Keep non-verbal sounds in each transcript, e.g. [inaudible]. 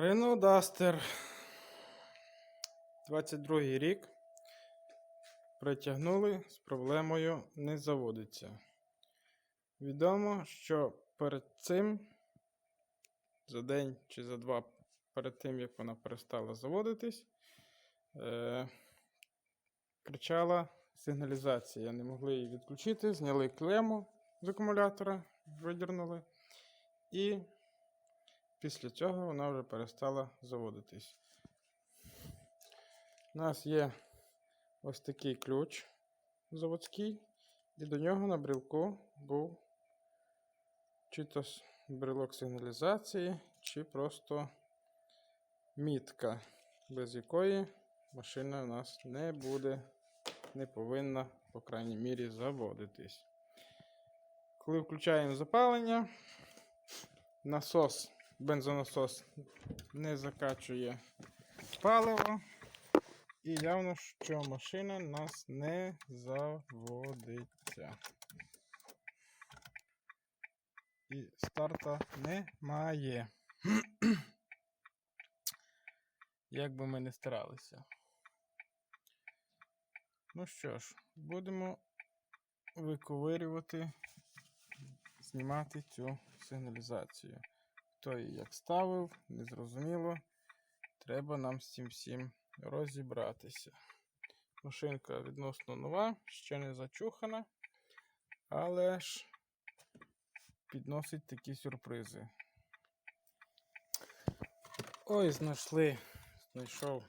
Renault Duster. 22 рік. Притягнули з проблемою не заводиться. Відомо, що перед цим, за день чи за два перед тим, як вона перестала заводитись, е- кричала сигналізація. Не могли її відключити, зняли клему з акумулятора, видірнули. І після цього вона вже перестала заводитись. У нас є ось такий ключ заводський, і до нього на брілку був чи то брелок сигналізації, чи просто мітка, без якої машина у нас не буде, не повинна, по крайній мірі, заводитись. Коли включаємо запалення, насос, бензонасос не закачує паливо. І явно, що машина нас не заводиться. І старта немає. [clears throat] Як би ми не старалися. Ну що ж, будемо виковирювати, знімати цю сигналізацію. Хто її як ставив, незрозуміло. Треба нам з цим всім розібратися. Машинка відносно нова, ще не зачухана, але ж підносить такі сюрпризи. Ой, знайшли, знайшов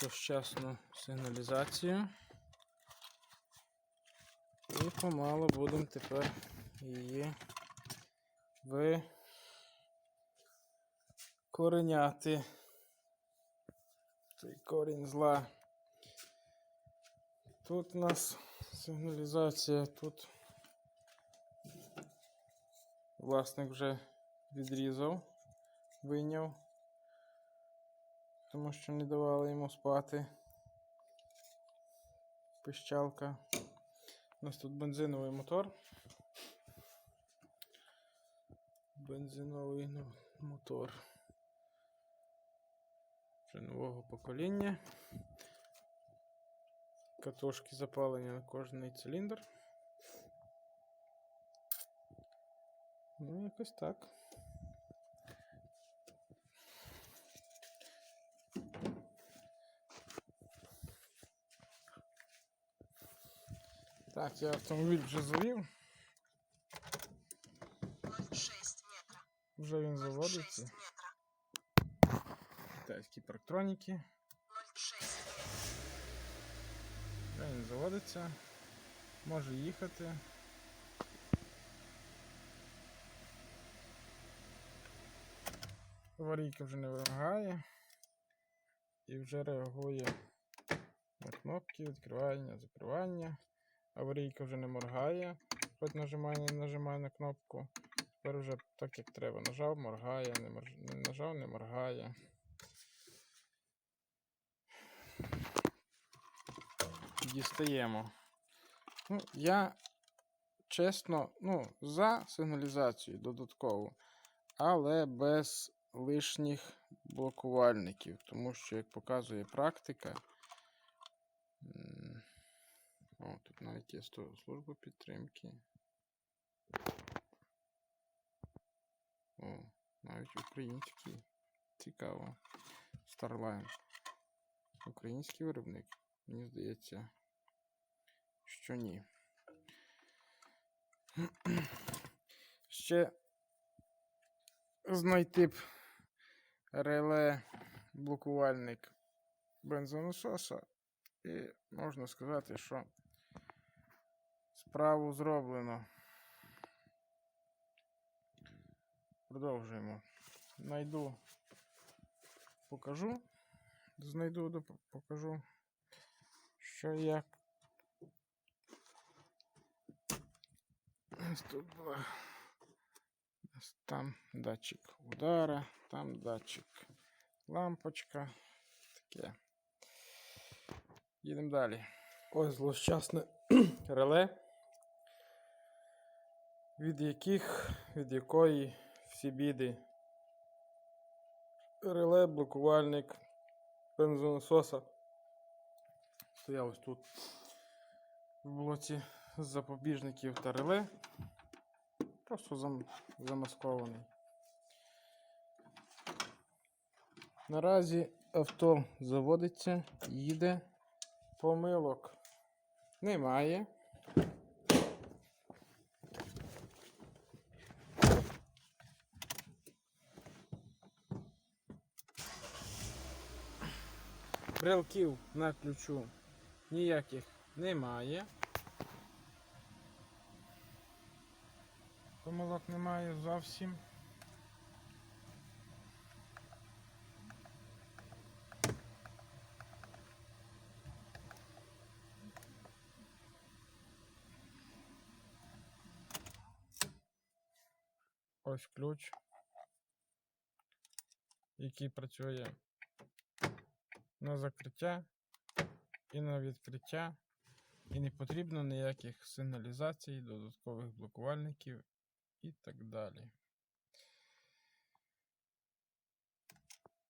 злощасну сигналізацію. І помало будемо тепер її викореняти. Цей корінь зла. Тут у нас сигналізація, тут власник вже відрізав, вийняв, тому що не давали йому спати. Пищалка. У нас тут бензиновий мотор. Бензиновий мотор вже нового покоління. Катушки запалення на кожний циліндр. Ну, якось так. Так, я автомобіль вже завів. 0,6 метра. Вже він заводиться. Китайські парктроніки. 0,6 він заводиться. Може їхати. Аварійка вже не вимагає. І вже реагує на кнопки відкривання, закривання. Аварійка вже не моргає. Хоч нажимає, не нажимає на кнопку. Тепер вже так як треба. Нажав, моргає, не, морж... не нажав, не моргає. Дістаємо. Ну, я чесно, ну, за сигналізацію додаткову, але без лишніх блокувальників, тому що, як показує практика, о, тут навіть є служба підтримки. О, навіть український. Цікаво. Starline. Український виробник. Мені здається, що ні. Ще знайти б реле блокувальник бензонасоса, і можна сказати, що справу зроблено. Продовжуємо. Найду, покажу. Знайду, покажу, що і як. Ось тут була. Ось Там датчик удара, там датчик лампочка. Таке. Їдемо далі. Ось злощасне реле, від яких, від якої всі біди реле, блокувальник бензонасоса. Стояв ось тут в блоці запобіжників та реле. Просто зам, замаскований. Наразі авто заводиться, їде. Помилок немає. Брелків на ключу ніяких немає. Помилок немає зовсім. Ось ключ, який працює на закриття і на відкриття. І не потрібно ніяких сигналізацій, додаткових блокувальників і так далі.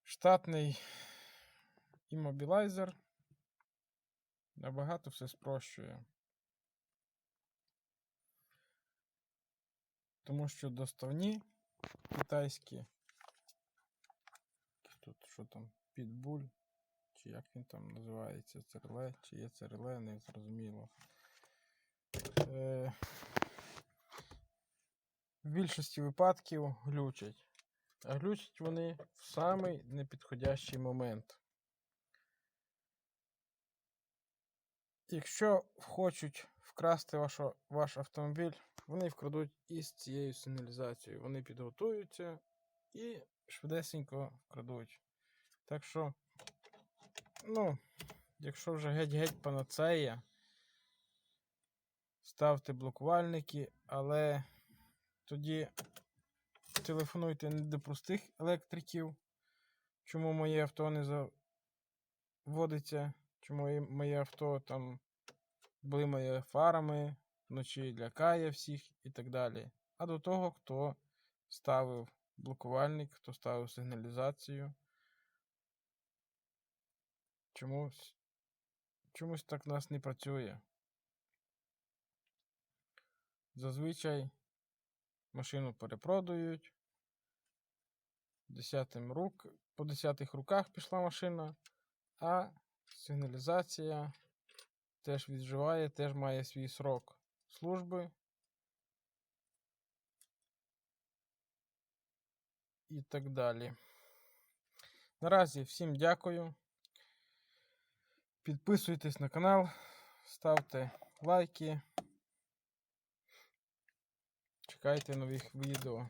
Штатний іммобілайзер набагато все спрощує. Тому що доставні китайські. Тут що там? Підбуль. Чи як він там називається? ЦРЛ, чи є ЦРЛ, не зрозуміло. Е, в більшості випадків глючать. А глючать вони в самий непідходящий момент. Якщо хочуть вкрасти вашо, ваш автомобіль, вони вкрадуть із цією сигналізацією. Вони підготуються і швидесенько вкрадуть. Так що, ну, якщо вже геть-геть панацея, ставте блокувальники, але тоді телефонуйте не до простих електриків. Чому моє авто не заводиться? Чому моє авто там блимає фарами, вночі лякає всіх і так далі. А до того, хто ставив блокувальник, хто ставив сигналізацію. Чомусь, чомусь так в нас не працює. Зазвичай машину перепродають. Десятим рук, по десятих руках пішла машина, а сигналізація теж відживає, теж має свій срок служби. І так далі. Наразі всім дякую. Підписуйтесь на канал, ставте лайки. Чекайте нових відео.